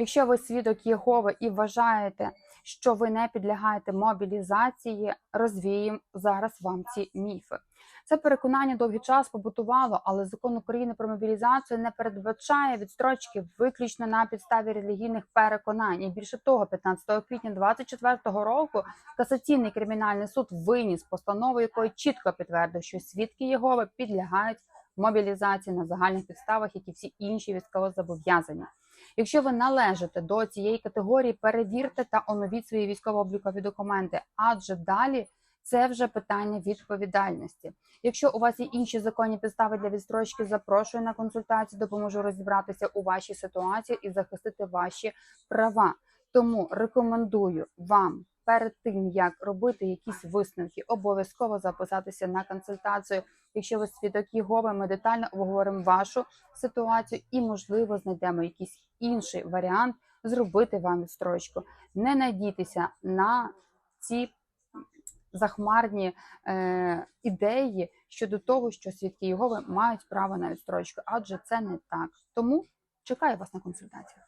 Якщо ви свідок Єгови і вважаєте, що ви не підлягаєте мобілізації, розвіємо зараз вам ці міфи. Це переконання довгий час побутувало, але закон України про мобілізацію не передбачає відстрочки виключно на підставі релігійних переконань. І більше того, 15 квітня 2024 року касаційний кримінальний суд виніс постанову, якою чітко підтвердив, що свідки Єгови підлягають мобілізації на загальних підставах, як і всі інші військовозобов'язані. Якщо ви належите до цієї категорії, перевірте та оновіть свої військово-облікові документи, адже далі це вже питання відповідальності. Якщо у вас є інші законні підстави для відстрочки, запрошую на консультацію, допоможу розібратися у вашій ситуації і захистити ваші права. Тому рекомендую вам перед тим, як робити якісь висновки, обов'язково записатися на консультацію. Якщо ви свідок Єгови, ми детально обговоримо вашу ситуацію і, можливо, знайдемо якийсь інший варіант зробити вам відстрочку. Не надійтеся на ці захмарні е, ідеї щодо того, що свідки Єгови мають право на відстрочку, адже це не так. Тому чекаю вас на консультацію.